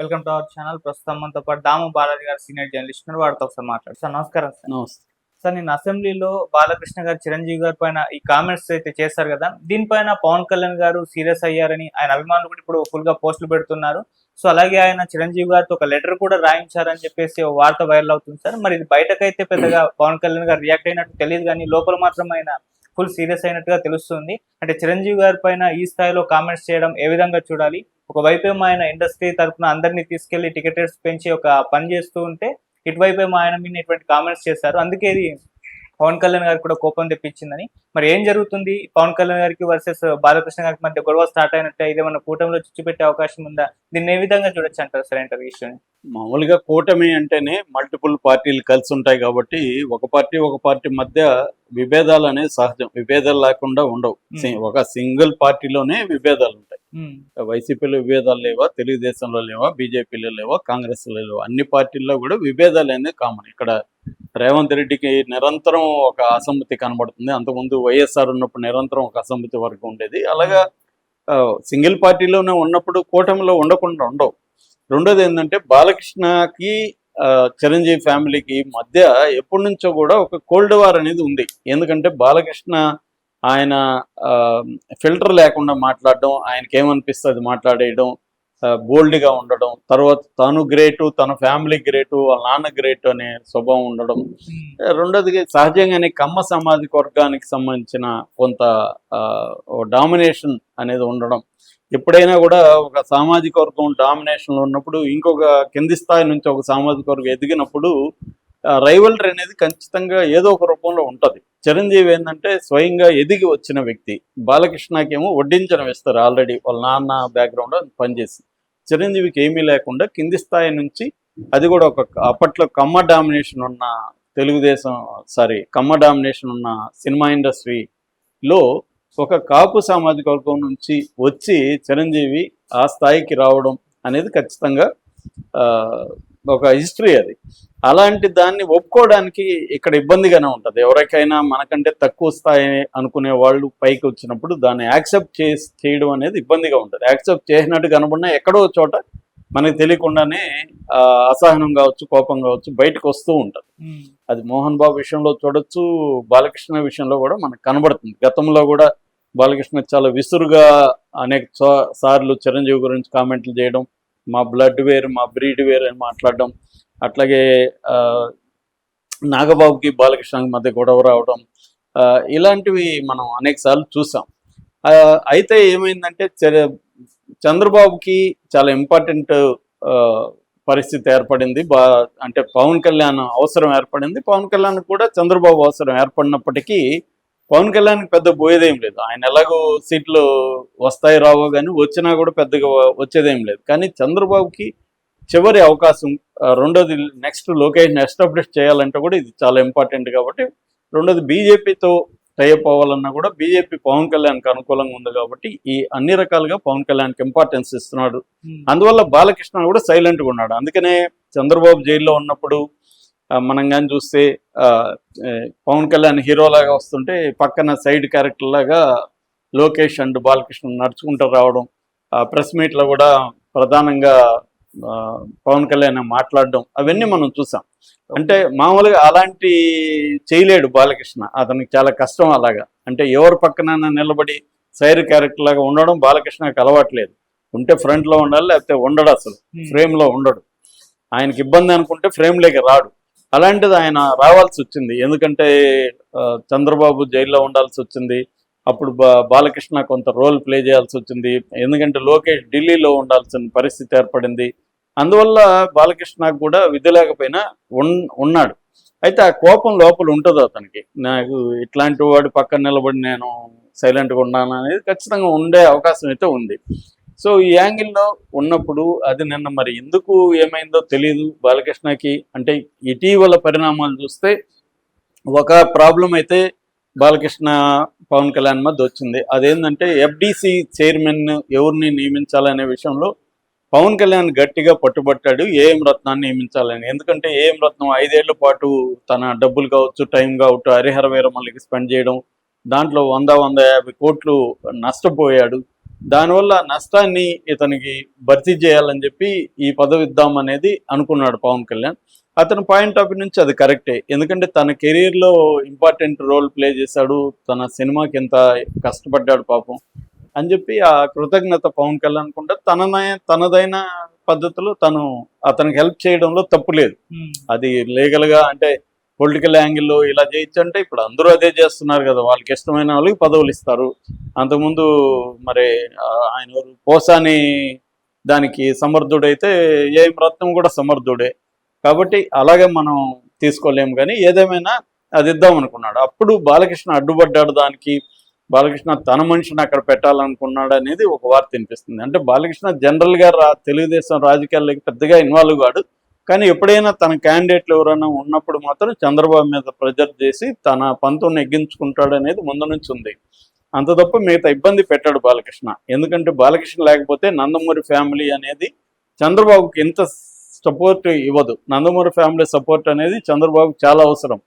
Welcome to our channel. ప్రస్తుతం మనతో పాటు దాము బాలాజీ గారు సీనియర్ జర్నలిస్ట్ ఉన్నారు. వారితో ఒకసారి మాట్లాడు సార్ నమస్కారం సార్. నమస్తే. సార్ నేను అసెంబ్లీలో బాలకృష్ణ గారు చిరంజీవి గారి పైన ఈ కామెంట్స్ అయితే చేశారు కదా. దీనిపైన పవన్ కళ్యాణ్ గారు సీరియస్ అయ్యారని ఆయన అభిమానులు కూడా ఇప్పుడు ఫుల్గా పోస్టులు పెడుతున్నారు. సో అలాగే ఆయన చిరంజీవి గారితో ఒక లెటర్ కూడా రాయించారని చెప్పేసి ఓ వార్త వైరల్ అవుతుంది సార్. మరి ఇది బయటకైతే పెద్దగా పవన్ కళ్యాణ్ గారు రియాక్ట్ అయినట్టు తెలియదు కానీ లోపల మాత్రం ఆయన ఫుల్ సీరియస్ అయినట్టుగా తెలుస్తుంది. అంటే చిరంజీవి గారి పైన ఈ స్థాయిలో కామెంట్స్ చేయడం ఏ విధంగా చూడాలి? ఒకవైపు మా ఆయన ఇండస్ట్రీ తరఫున అందరినీ తీసుకెళ్ళి టికెటర్స్ పెంచి ఒక పని చేస్తూ ఉంటే ఇటువైపే మా ఆయన మీద ఇటువంటి కామెంట్స్ చేశారు. అందుకే ఇది పవన్ కళ్యాణ్ గారికి కూడా కోపం తెప్పించిందని. మరి ఏం జరుగుతుంది? పవన్ కళ్యాణ్ గారికి వర్సెస్ బాలకృష్ణ గారికి మధ్య గొడవ స్టార్ట్ అయినట్టే ఇదేమన్నా కూటమిలో చుచ్చుపెట్టే అవకాశం ఉందా? దీన్ని ఏ విధంగా చూడొచ్చు అంటారు సార్ ఇంటర్ విషయం? మామూలుగా కూటమి అంటేనే మల్టిపుల్ పార్టీలు కలిసి ఉంటాయి కాబట్టి ఒక పార్టీ ఒక పార్టీ మధ్య విభేదాలు అనేది సహజం. విభేదాలు లేకుండా ఉండవు. ఒక సింగిల్ పార్టీలోనే విభేదాలు ఉంటాయి. వైసీపీలో విభేదాలు లేవా తెలుగుదేశంలో లేవా బీజేపీలో లేవా కాంగ్రెస్లో లేవా అన్ని పార్టీల్లో కూడా విభేదాలు అనేది కామన్ ఇక్కడ రేవంత్ రెడ్డికి నిరంతరం ఒక అసమ్మతి కనబడుతుంది. అంతకుముందు వైఎస్ఆర్ ఉన్నప్పుడు నిరంతరం ఒక అసమ్మతి వరకు ఉండేది. అలాగా సింగిల్ పార్టీలోనే ఉన్నప్పుడు కూటమిలో ఉండకుండా ఉండవు. రెండోది ఏంటంటే బాలకృష్ణకి చిరంజీవి ఫ్యామిలీకి మధ్య ఎప్పటి నుంచో కూడా ఒక కోల్డ్ వార్ అనేది ఉంది. ఎందుకంటే బాలకృష్ణ ఆయన ఫిల్టర్ లేకుండా మాట్లాడడం ఆయనకి ఏమనిపిస్తుంది మాట్లాడేయడం బోల్డ్గా ఉండడం తర్వాత తను గ్రేటు తన ఫ్యామిలీ గ్రేటు వాళ్ళ నాన్న గ్రేట్ అనే స్వభావం ఉండడం. రెండోది సహజంగానే కమ్మ సామాజిక వర్గానికి సంబంధించిన కొంత డామినేషన్ అనేది ఉండడం. ఎప్పుడైనా కూడా ఒక సామాజిక వర్గం డామినేషన్లో ఉన్నప్పుడు ఇంకొక కింది స్థాయి నుంచి ఒక సామాజిక వర్గం ఎదిగినప్పుడు రైవల్రీ అనేది ఖచ్చితంగా ఏదో ఒక రూపంలో ఉంటుంది. చిరంజీవి ఏంటంటే స్వయంగా ఎదిగి వచ్చిన వ్యక్తి. బాలకృష్ణకేమో వడ్డించడం ఇస్తారు ఆల్రెడీ వాళ్ళ నాన్న బ్యాక్గ్రౌండ్ పనిచేసి. చిరంజీవికి ఏమీ లేకుండా కింది స్థాయి నుంచి అది కూడా ఒక అప్పట్లో కమ్మ డామినేషన్ ఉన్న తెలుగుదేశం సారీ కమ్మ డామినేషన్ ఉన్న సినిమా ఇండస్ట్రీలో ఒక కాపు సామాజిక వర్గం నుంచి వచ్చి చిరంజీవి ఆ స్థాయికి రావడం అనేది ఖచ్చితంగా ఒక హిస్టరీ అది. అలాంటి దాన్ని ఒప్పుకోవడానికి ఇక్కడ ఇబ్బందిగానే ఉంటుంది. ఎవరికైనా మనకంటే తక్కువ స్థాయి అనుకునే వాళ్ళు పైకి వచ్చినప్పుడు దాన్ని యాక్సెప్ట్ చేసి చేయడం అనేది ఇబ్బందిగా ఉంటుంది. యాక్సెప్ట్ చేసినట్టు కనబడినా ఎక్కడో చోట మనకి తెలియకుండానే అసహనం కావచ్చు కోపం కావచ్చు బయటకు వస్తూ ఉంటుంది. అది మోహన్ బాబు విషయంలో చూడొచ్చు బాలకృష్ణ విషయంలో కూడా మనకు కనబడుతుంది. గతంలో కూడా బాలకృష్ణ చాలా విసురుగా అనేక సార్లు చిరంజీవి గురించి కామెంట్లు చేయడం మా బ్లడ్ వేర్ మా బ్రీడ్ వేర్ అని మాట్లాడడం అట్లాగే నాగబాబుకి బాలకృష్ణకి మధ్య గొడవ రావడం ఇలాంటివి మనం అనేక సార్లు చూసాం. అయితే ఏమైందంటే చంద్రబాబుకి చాలా ఇంపార్టెంట్ పరిస్థితి ఏర్పడింది. బా అంటే పవన్ కళ్యాణ్ అవసరం ఏర్పడింది. పవన్ కళ్యాణ్ కూడా చంద్రబాబు అవసరం ఏర్పడినప్పటికీ పవన్ కళ్యాణ్ పెద్ద పోయేదేం లేదు. ఆయన ఎలాగో సీట్లు వస్తాయి రావో కానీ వచ్చినా కూడా పెద్దగా వచ్చేదేం లేదు. కానీ చంద్రబాబుకి చివరి అవకాశం రెండోది నెక్స్ట్ లొకేషన్ ఎస్టాబ్లిష్ చేయాలంటే కూడా ఇది చాలా ఇంపార్టెంట్ కాబట్టి రెండోది బీజేపీతో టైప్ అవ్వాలన్నా కూడా బీజేపీ పవన్ కళ్యాణ్కి అనుకూలంగా ఉంది కాబట్టి ఈ అన్ని రకాలుగా పవన్ కళ్యాణ్కి ఇంపార్టెన్స్ ఇస్తున్నాడు. అందువల్ల బాలకృష్ణ కూడా సైలెంట్గా ఉన్నాడు. అందుకనే చంద్రబాబు జైల్లో ఉన్నప్పుడు మనం కానీ చూస్తే పవన్ కళ్యాణ్ హీరోలాగా వస్తుంటే పక్కన సైడ్ క్యారెక్టర్ లాగా లోకేష్ అండ్ బాలకృష్ణ నడుచుకుంటూ రావడం ప్రెస్ మీట్లో కూడా ప్రధానంగా పవన్ కళ్యాణ్ మాట్లాడడం అవన్నీ మనం చూసాం. అంటే మామూలుగా అలాంటి చేయలేడు బాలకృష్ణ. అతనికి చాలా కష్టం అలాగా. అంటే ఎవరి పక్కన నిలబడి సైడ్ క్యారెక్టర్ లాగా ఉండడం బాలకృష్ణకి అలవాట్లేదు ఉంటే ఫ్రంట్లో ఉండాలి లేకపోతే ఉండడు అసలు. ఫ్రేమ్లో ఉండడు. ఆయనకి ఇబ్బంది అనుకుంటే ఫ్రేమ్ లేక రాడు. అలాంటిది ఆయన రావాల్సి వచ్చింది. ఎందుకంటే చంద్రబాబు జైల్లో ఉండాల్సి వచ్చింది. అప్పుడు బాలకృష్ణ కొంత రోల్ ప్లే చేయాల్సి వచ్చింది. ఎందుకంటే లోకేష్ ఢిల్లీలో ఉండాల్సిన పరిస్థితి ఏర్పడింది. అందువల్ల బాలకృష్ణ కూడా విధి లేకపోయినా ఉన్- ఉన్నాడు. అయితే ఆ కోపం లోపల ఉంటుంది అతనికి. నాకు ఇట్లాంటి వాడి పక్కన నిలబడి నేను సైలెంట్గా ఉన్నాను అనేది ఖచ్చితంగా ఉండే అవకాశం అయితే ఉంది. సో ఈ యాంగిల్లో ఉన్నప్పుడు అది నిన్న మరి ఎందుకు ఏమైందో తెలియదు బాలకృష్ణకి. అంటే ఇటీవల పరిణామాలు చూస్తే ఒక ప్రాబ్లం అయితే బాలకృష్ణ పవన్ కళ్యాణ్ మధ్య వచ్చింది. అదేంటంటే ఎఫ్డిసి చైర్మన్ ఎవరిని నియమించాలనే విషయంలో పవన్ కళ్యాణ్ గట్టిగా పట్టుబట్టాడు ఏఎం రత్నాన్ని నియమించాలని. ఎందుకంటే ఏఎం రత్నం ఐదేళ్ళ పాటు తన డబ్బులు కావచ్చు టైం కావచ్చు హరిహర వీరమల్లికి స్పెండ్ చేయడం దాంట్లో వంద వంద యాభై కోట్లు నష్టపోయాడు. దానివల్ల నష్టాన్ని ఇతనికి భర్తీ చేయాలని చెప్పి ఈ పదవి ఇద్దాం అనేది అనుకున్నాడు పవన్ కళ్యాణ్. అతని పాయింట్ ఆఫ్ వ్యూ నుంచి అది కరెక్టే. ఎందుకంటే తన కెరీర్లో ఇంపార్టెంట్ రోల్ ప్లే చేశాడు తన సినిమాకి ఎంత కష్టపడ్డాడు పాపం అని చెప్పి ఆ కృతజ్ఞత పవన్ కళ్యాణ్ అనుకుంటే తన తనదైన పద్ధతిలో తను అతనికి హెల్ప్ చేయడంలో తప్పు లేదు. అది లీగల్గా అంటే పొలిటికల్ యాంగిల్లో ఇలా చేయొచ్చు అంటే ఇప్పుడు అందరూ అదే చేస్తున్నారు కదా. వాళ్ళకి ఇష్టమైన వాళ్ళకి పదవులు ఇస్తారు. అంతకుముందు మరి ఆయన పోసాని దానికి సమర్థుడైతే ఏం రత్నం కూడా సమర్థుడే. కాబట్టి అలాగే మనం తీసుకోలేము కానీ ఏదేమైనా అది ఇద్దాం అనుకున్నాడు. అప్పుడు బాలకృష్ణ అడ్డుపడ్డాడు దానికి. బాలకృష్ణ తన మనిషిని అక్కడ పెట్టాలనుకున్నాడు అనేది ఒక వార్త వినిపిస్తుంది. అంటే బాలకృష్ణ జనరల్గా రా తెలుగుదేశం రాజకీయాల్లోకి పెద్దగా ఇన్వాల్వ్ కాడు. కానీ ఎప్పుడైనా తన క్యాండిడేట్లు ఎవరైనా ఉన్నప్పుడు మాత్రం చంద్రబాబు మీద ప్రెజర్ చేసి తన పంతుని నెగ్గించుకుంటాడు అనేది ముందు నుంచి ఉంది. అంత తప్ప మిగతా ఇబ్బంది పెట్టాడు బాలకృష్ణ. ఎందుకంటే బాలకృష్ణ లేకపోతే నందమూరి ఫ్యామిలీ అనేది చంద్రబాబుకి ఎంత సపోర్ట్ ఇవ్వదు. నందమూరి ఫ్యామిలీ సపోర్ట్ అనేది చంద్రబాబుకి చాలా అవసరం.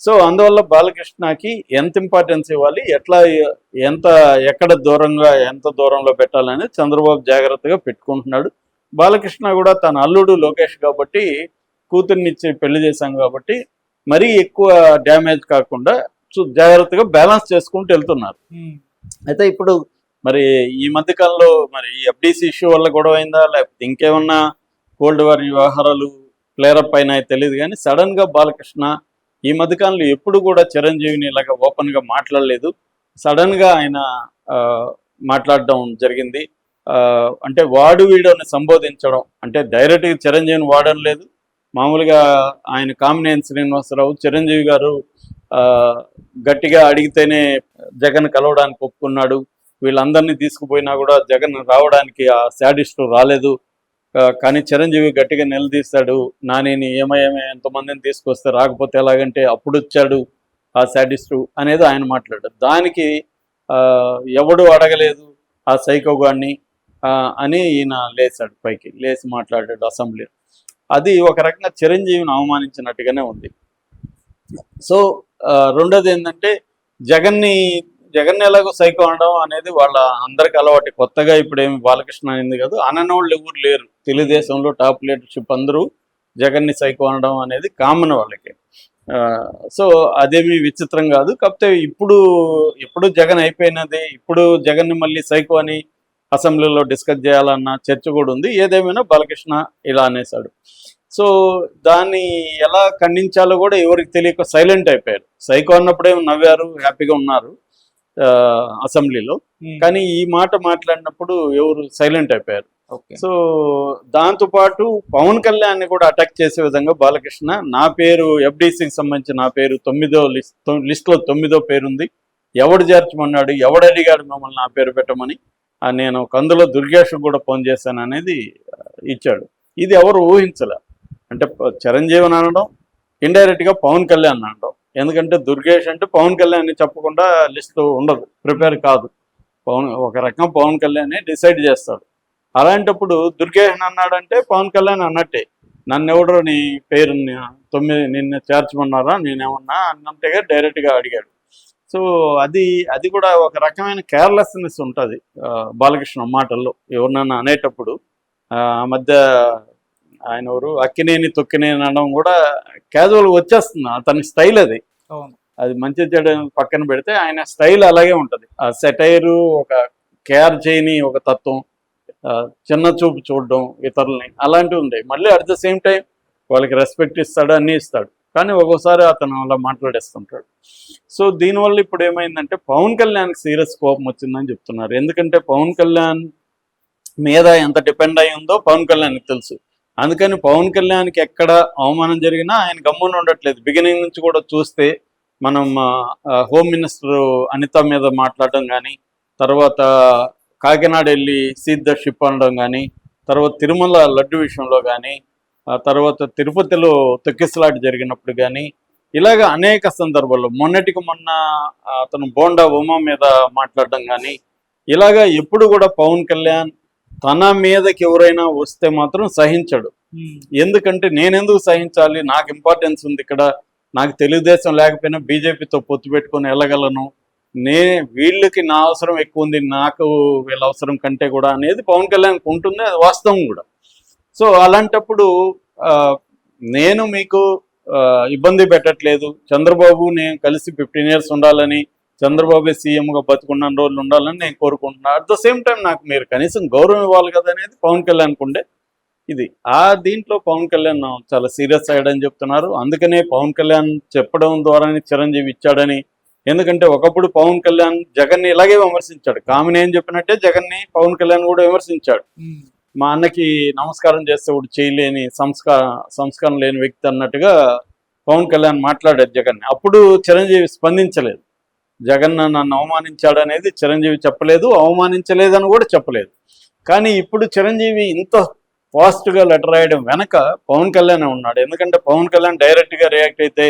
సో అందువల్ల బాలకృష్ణకి ఎంత ఇంపార్టెన్స్ ఇవ్వాలి? ఎట్లా ఎంత ఎక్కడ దూరంగా ఎంత దూరంలో పెట్టాలనేది చంద్రబాబు జాగ్రత్తగా పెట్టుకుంటున్నాడు. బాలకృష్ణ కూడా తన అల్లుడు లోకేష్ కాబట్టి కూతుర్నిచ్చి పెళ్ళి చేశాం కాబట్టి మరీ ఎక్కువ డ్యామేజ్ కాకుండా జాగ్రత్తగా బ్యాలెన్స్ చేసుకుంటూ వెళ్తున్నారు. అయితే ఇప్పుడు మరి ఈ మధ్య కాలంలో మరి ఈ ఎఫ్డిసి ఇష్యూ వల్ల గొడవ అయిందా లేకపోతే ఇంకేమన్నా కోల్డ్ వార్ వ్యవహారాలు ప్లేరప్ అయినా తెలియదు కానీ సడన్గా బాలకృష్ణ ఈ మధ్య కాలంలో ఎప్పుడు కూడా చిరంజీవిని ఇలాగ ఓపెన్గా మాట్లాడలేదు. సడన్గా ఆయన మాట్లాడడం జరిగింది. అంటే వాడు వీడని సంబోధించడం. అంటే డైరెక్ట్గా చిరంజీవిని వాడడం లేదు. మామూలుగా ఆయన కామినేని శ్రీనివాసరావు చిరంజీవి గారు ఆ, గట్టిగా అడిగితేనే జగన్ కలవడానికి ఒప్పుకున్నాడు. వీళ్ళందరినీ తీసుకుపోయినా కూడా జగన్ రావడానికి ఆ శాడిస్ట్ రాలేదు. కానీ చిరంజీవి గట్టిగా నిలదీస్తాడు నానేని ఏమయ్యేమే ఎంతమందిని తీసుకొస్తే రాకపోతే ఎలాగంటే అప్పుడు వచ్చాడు ఆ శాడిస్టు అనేది ఆయన మాట్లాడాడు. దానికి ఆ, ఎవడు అడగలేదు ఆ సైకోగాడిని అని ఈయన లేచాడు పైకి లేచి మాట్లాడాడు అసెంబ్లీ అది ఒక రకంగా చిరంజీవిని అవమానించినట్టుగానే ఉంది. సో రెండోది ఏంటంటే జగన్ని జగన్ ఎలాగో సైకో అనడం అనేది వాళ్ళ అందరికి అలవాటు. కొత్తగా ఇప్పుడు ఏమి బాలకృష్ణ అనేది కాదు అననోళ్ళు ఎవరు లేరు. తెలుగుదేశంలో టాప్ లీడర్షిప్ అందరూ జగన్ని సైకో అనడం అనేది కామన్ వాళ్ళకి. సో అదేమి విచిత్రం కాదు. కాకపోతే ఇప్పుడు ఇప్పుడు జగన్ అయిపోయినది ఇప్పుడు జగన్ని మళ్ళీ సైకో అని అసెంబ్లీలో డిస్కస్ చేయాలన్న చర్చ కూడా ఉంది. ఏదేమైనా బాలకృష్ణ ఇలా అనేసాడు సో దాన్ని ఎలా ఖండించాలో కూడా ఎవరికి తెలియక సైలెంట్ అయిపోయారు. సైకో అన్నప్పుడే నవ్వారు హ్యాపీగా ఉన్నారు అసెంబ్లీలో. ఉమ్, కానీ ఈ మాట మాట్లాడినప్పుడు ఎవరు సైలెంట్ అయిపోయారు. ఓకే. సో దాంతో పాటు పవన్ కళ్యాణ్ కూడా అటాక్ చేసే విధంగా బాలకృష్ణ నా పేరు ఎఫ్డిసికి సంబంధించి నా పేరు తొమ్మిదో లిస్ట్ లిస్ట్లో తొమ్మిదో పేరు ఉంది ఎవడు చేర్చమన్నాడు ఎవడు అడిగాడు మమ్మల్ని నా పేరు పెట్టమని. నేను కందులో దుర్గేష్ కూడా ఫోన్ చేశాను అనేది ఇచ్చాడు. ఇది ఎవరు ఊహించలే. అంటే చిరంజీవి అని అనడం ఇండైరెక్ట్గా పవన్ కళ్యాణ్ అనడం. ఎందుకంటే దుర్గేష్ అంటే పవన్ కళ్యాణ్ అని చెప్పకుండా లిస్ట్ ఉండదు. ప్రిపేర్ కాదు. పవన్ ఒక రకం పవన్ కళ్యాణ్ డిసైడ్ చేస్తాడు. అలాంటప్పుడు దుర్గేష్ అన్నాడంటే పవన్ కళ్యాణ్ అన్నట్టే. నన్ను ఎవడో నీ పేరు తొమ్మిది నిన్ను చేర్చమన్నారా నేనేమన్నా అన్నంతగా డైరెక్ట్గా అడిగాడు. సో అది అది కూడా ఒక రకమైన కేర్లెస్నెస్ ఉంటుంది బాలకృష్ణ మాటల్లో ఎవరినన్నా అనేటప్పుడు. ఆ మధ్య ఆయన ఎవరు? అక్కినేని తొక్కినేని అనడం కూడా క్యాజువల్ వచ్చేస్తుంది అతని స్టైల్ అది. అది మంచి చెడు పక్కన పెడితే ఆయన స్టైల్ అలాగే ఉంటుంది. ఆ సెటైరు ఒక కేర్ చేయని ఒక తత్వం చిన్న చూపు చూడడం ఇతరులని అలాంటివి ఉంటాయి మళ్ళీ అట్ ద సేమ్ టైం వాళ్ళకి రెస్పెక్ట్ ఇస్తాడు అన్నీ ఇస్తాడు. కానీ ఒక్కోసారి అతను అలా మాట్లాడేస్తుంటాడు. సో దీనివల్ల ఇప్పుడు ఏమైందంటే పవన్ కళ్యాణ్కి సీరియస్ కోపం వచ్చిందని చెప్తున్నారు. ఎందుకంటే పవన్ కళ్యాణ్ మీద ఎంత డిపెండ్ అయి ఉందో పవన్ కళ్యాణ్కి తెలుసు. అందుకని పవన్ కళ్యాణ్కి ఎక్కడ అవమానం జరిగినా ఆయన గమ్మున ఉండట్లేదు. బిగినింగ్ నుంచి కూడా చూస్తే మనం హోమ్ మినిస్టర్ అనిత మీద మాట్లాడడం కానీ తర్వాత కాకినాడ వెళ్ళి సీట్ ద షిప్ అనడం కానీ తర్వాత తిరుమల లడ్డు విషయంలో కానీ ఆ తర్వాత తిరుపతిలో తొక్కిసలాట జరిగినప్పుడు కానీ ఇలాగ అనేక సందర్భాల్లో మొన్నటికి మొన్న అతను బోండా ఉమా మీద మాట్లాడడం కానీ ఇలాగా ఎప్పుడు కూడా పవన్ కళ్యాణ్ తన మీదకి ఎవరైనా వస్తే మాత్రం సహించడు. ఎందుకంటే నేనెందుకు సహించాలి? నాకు ఇంపార్టెన్స్ ఉంది ఇక్కడ. నాకు తెలుగుదేశం లేకపోయినా బీజేపీతో పొత్తు పెట్టుకొని వెళ్ళగలను. నే వీళ్ళకి నా అవసరం ఎక్కువ ఉంది. నాకు వీళ్ళ అవసరం కంటే కూడా అనేది పవన్ కళ్యాణ్ ఉంటుంది. అది వాస్తవం కూడా. సో అలాంటప్పుడు నేను మీకు ఇబ్బంది పెట్టట్లేదు. చంద్రబాబు నేను కలిసి ఫిఫ్టీన్ ఇయర్స్ ఉండాలని చంద్రబాబు సీఎంగా బతుకున్న రోజులు ఉండాలని నేను కోరుకుంటున్నాను అట్ ద సేమ్ టైం నాకు మీరు కనీసం గౌరవం ఇవ్వాలి కదా అనేది పవన్ కళ్యాణ్ ఉండే ఇది. ఆ దీంట్లో పవన్ కళ్యాణ్ చాలా సీరియస్ అయ్యాడని చెప్తున్నారు. అందుకనే పవన్ కళ్యాణ్ చెప్పడం ద్వారానే చిరంజీవి ఇచ్చాడని. ఎందుకంటే ఒకప్పుడు పవన్ కళ్యాణ్ జగన్ని ఇలాగే విమర్శించాడు. కామిని ఏం చెప్పినట్టే జగన్ని పవన్ కళ్యాణ్ కూడా విమర్శించాడు. మా అన్నకి నమస్కారం చేస్తే ఒకటి చేయలేని సంస్కార సంస్కారం లేని వ్యక్తి అన్నట్టుగా పవన్ కళ్యాణ్ మాట్లాడాడు జగన్. అప్పుడు చిరంజీవి స్పందించలేదు. జగన్ నన్ను అవమానించాడు అనేది చిరంజీవి చెప్పలేదు అవమానించలేదని కూడా చెప్పలేదు. కానీ ఇప్పుడు చిరంజీవి ఇంత ఫాస్ట్గా లెటర్ రాయడం వెనక పవన్ కళ్యాణ్ ఉన్నాడు. ఎందుకంటే పవన్ కళ్యాణ్ డైరెక్ట్గా రియాక్ట్ అయితే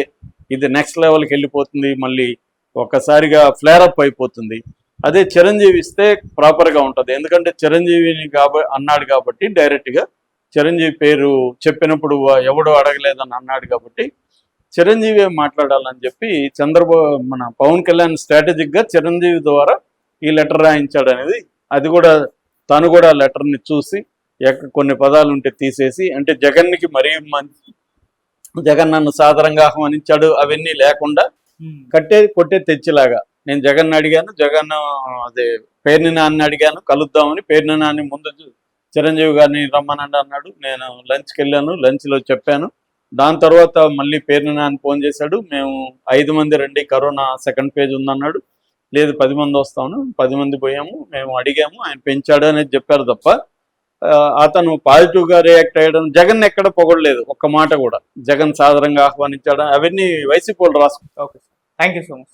ఇది నెక్స్ట్ లెవెల్కి వెళ్ళిపోతుంది మళ్ళీ ఒక్కసారిగా ఫ్లేరప్ అయిపోతుంది. అదే చిరంజీవి ఇస్తే ప్రాపర్గా ఉంటుంది. ఎందుకంటే చిరంజీవిని కాబ అన్నాడు కాబట్టి డైరెక్ట్గా చిరంజీవి పేరు చెప్పినప్పుడు ఎవడు అడగలేదని అన్నాడు కాబట్టి చిరంజీవి మాట్లాడాలని చెప్పి చంద్రబాబు మన పవన్ కళ్యాణ్ స్ట్రాటజిక్గా చిరంజీవి ద్వారా ఈ లెటర్ రాయించాడు అనేది అది కూడా తను కూడా లెటర్ని చూసి కొన్ని పదాలు ఉంటే తీసేసి అంటే జగన్కి మరీ మంచి జగన్ నన్ను సాదరంగా ఆహ్వానించాడు అవన్నీ లేకుండా కట్టే కొట్టే తెచ్చిలాగా. నేను జగన్ అడిగాను జగన్ అదే పేర్ని నాన్ని అడిగాను కలుద్దామని పేర్ని నాన్ని ముందు చిరంజీవి గారిని రమ్మనండి అన్నాడు. నేను లంచ్కి వెళ్ళాను లంచ్లో చెప్పాను. దాని తర్వాత మళ్ళీ పేర్ని నాన్న ఫోన్ చేశాడు. మేము ఐదు మంది రండి కరోనా సెకండ్ పేజ్ ఉందన్నాడు. లేదు పది మంది వస్తాను పది మంది పోయాము మేము అడిగాము ఆయన పెంచాడు అనేది చెప్పారు తప్ప అతను పాజిటివ్గా రియాక్ట్ అయ్యడం జగన్ ఎక్కడ పొగడలేదు ఒక్క మాట కూడా. జగన్ సాధారణంగా ఆహ్వానించడం అవన్నీ వైసీపీ వాళ్ళు రాసుకుంటారు. Thank you so much.